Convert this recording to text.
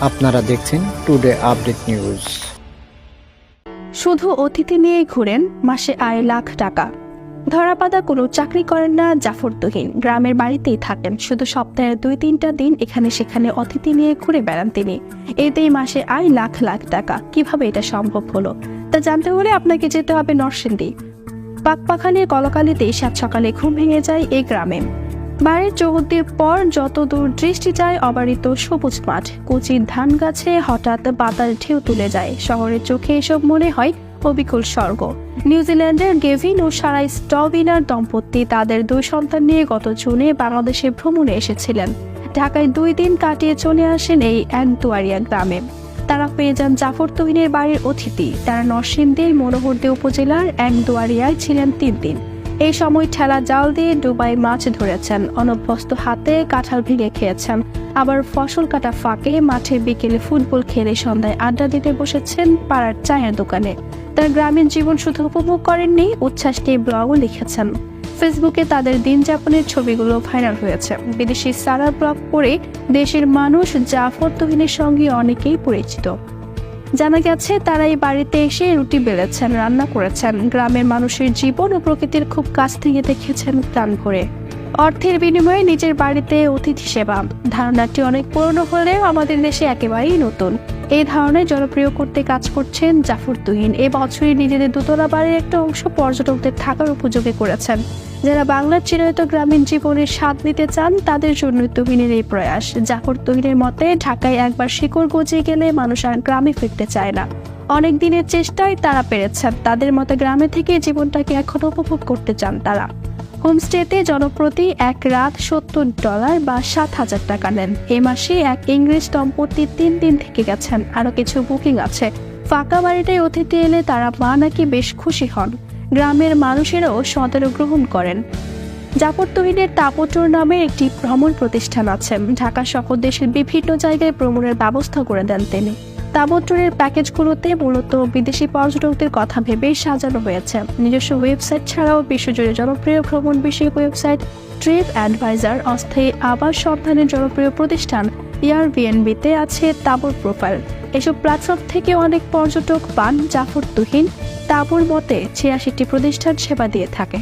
আপনারা দেখছেন today update news শুধু অতিথি নিয়ে ঘুরেন, মাসে আয় লাখ টাকা। ধরাপাতা কোনো চাকরি করেন না জাফর তুহিন গ্রামের বাড়িতেই থাকেন। শুধু সপ্তাহের দুই তিনটা দিন এখানে সেখানে অতিথি নিয়ে ঘুরে বেড়ান তিনি। এতেই মাসে আয় লাখ লাখ টাকা। কীভাবে এটা সম্ভব হলো? তা জানতে হলে আপনাকে যেতে হবে নরসিংদী। পাকপাখালির কলকালিতেই সাত সকালে ঘুম ভেঙে যায় এই গ্রামে। বাড়ির চৌহদ্দির পর যত দূর দৃষ্টি যায়, অবারিত সবুজ মাঠ, কচির ধান গাছে হঠাৎ বাতাস ঢেউ তুলে যায়। শহরের চোখে এসব মনে হয় অবিকল স্বর্গ। নিউজিল্যান্ডের গেভিন ও সারাই স্টবিনার দম্পতি তাদের দুই সন্তান নিয়ে গত জুনে বাংলাদেশে ভ্রমণে এসেছিলেন। ঢাকায় দুই দিন কাটিয়ে চলে আসেন এই একদুয়ারিয়া গ্রামে। তারা পেয়ে যান জাফর তহিনের বাড়ির অতিথি। তারা নরসিংদীর মনোহরদী উপজেলার একদুয়ারিয়ায় ছিলেন তিন দিন। এই সময় ঠেলা জাল দিয়ে ডুবাই মাছ ধরেছেন। অনভ্যস্ত হাতে কাঁঠাল ভেঙে খেয়েছেন। আবার ফসল কাটা ফাঁকে মাঠে বিকেলে ফুটবল খেলে সন্ধ্যায় আড্ডা দিতে বসেছেন পাড়ার চায়ের দোকানে। তার গ্রামীণ জীবন শুধু উপভোগ করেননি উচ্ছ্বাস নিয়ে ব্লগও লিখেছেন। ফেসবুকে তাদের দিন যাপনের ছবিগুলো ভাইরাল হয়েছে। বিদেশি সারা ব্লগ পরে দেশের মানুষ জাফর তহিনের সঙ্গে অনেকেই পরিচিত। জানা গেছে, তারা এই বাড়িতে এসে রুটি বেলেছেন, রান্না করেছেন। গ্রামের মানুষের জীবন ও প্রকৃতির খুব কাছ থেকে দেখেছেন প্রাণ ভরে। অর্থের বিনিময়ে নিজের বাড়িতে অতিথি সেবা। ধারণাটি অনেক পুরনো হলেও আমাদের দেশে একেবারেই নতুন। এই ধারণায় জনপ্রিয় করতে কাজ করছেন জাফর তুহিন। এ বছরই নিজেদের দোতলা বাড়ির একটা অংশ পর্যটকদের থাকার উপযোগী করেছেন। যারা বাংলার চিরায়ত গ্রামীণ জীবনের স্বাদ নিতে চান, তাদের জন্য তুহিনের এই প্রয়াস। জাফর তুহিনের মতে, ঢাকায় একবার শিকড় গজিয়ে গেলে মানুষ আর গ্রামে ফিরতে চায় না। অনেক দিনের চেষ্টায় তারা পেরেছেন। তাদের মতে গ্রামে থেকে জীবনটাকে এখন উপভোগ করতে চান তারা। হোমস্টেতে জনপ্রতি এক রাত সত্তর ডলার বা সাত হাজার টাকা নেন। এ মাসে এক ইংরেজ দম্পতি তিন দিন থেকে গেছেন। আরও কিছু বুকিং আছে। ফাঁকা বাড়িটায় অতিথি এলে তারা মা নাকি বেশ খুশি হন। গ্রামের মানুষেরাও সতেরো গ্রহণ করেন। জাফর তহিনের তাপট্টর নামে একটি ভ্রমণ প্রতিষ্ঠান আছে। ঢাকা সহ দেশের বিভিন্ন জায়গায় ভ্রমণের ব্যবস্থা করে দেন তিনি। তাবট্টরের প্যাকেজগুলোতে মূলত বিদেশি পর্যটকদের কথা ভেবেই সাজানো হয়েছে। নিজস্ব ওয়েবসাইট ছাড়াও বিশ্বজুড়ে জনপ্রিয় ভ্রমণ বিষয়ক ওয়েবসাইট ট্রিপ অ্যাডভাইজার অস্থায়ী আবাস সন্ধানের জনপ্রিয় প্রতিষ্ঠান এয়ারবিএনবিতে আছে তাবর প্রোফাইল। এসব প্ল্যাটফর্ম থেকে অনেক পর্যটক পান জাফর তুহিন। তাবর মতে, ছিয়াশিটি প্রতিষ্ঠান সেবা দিয়ে থাকে।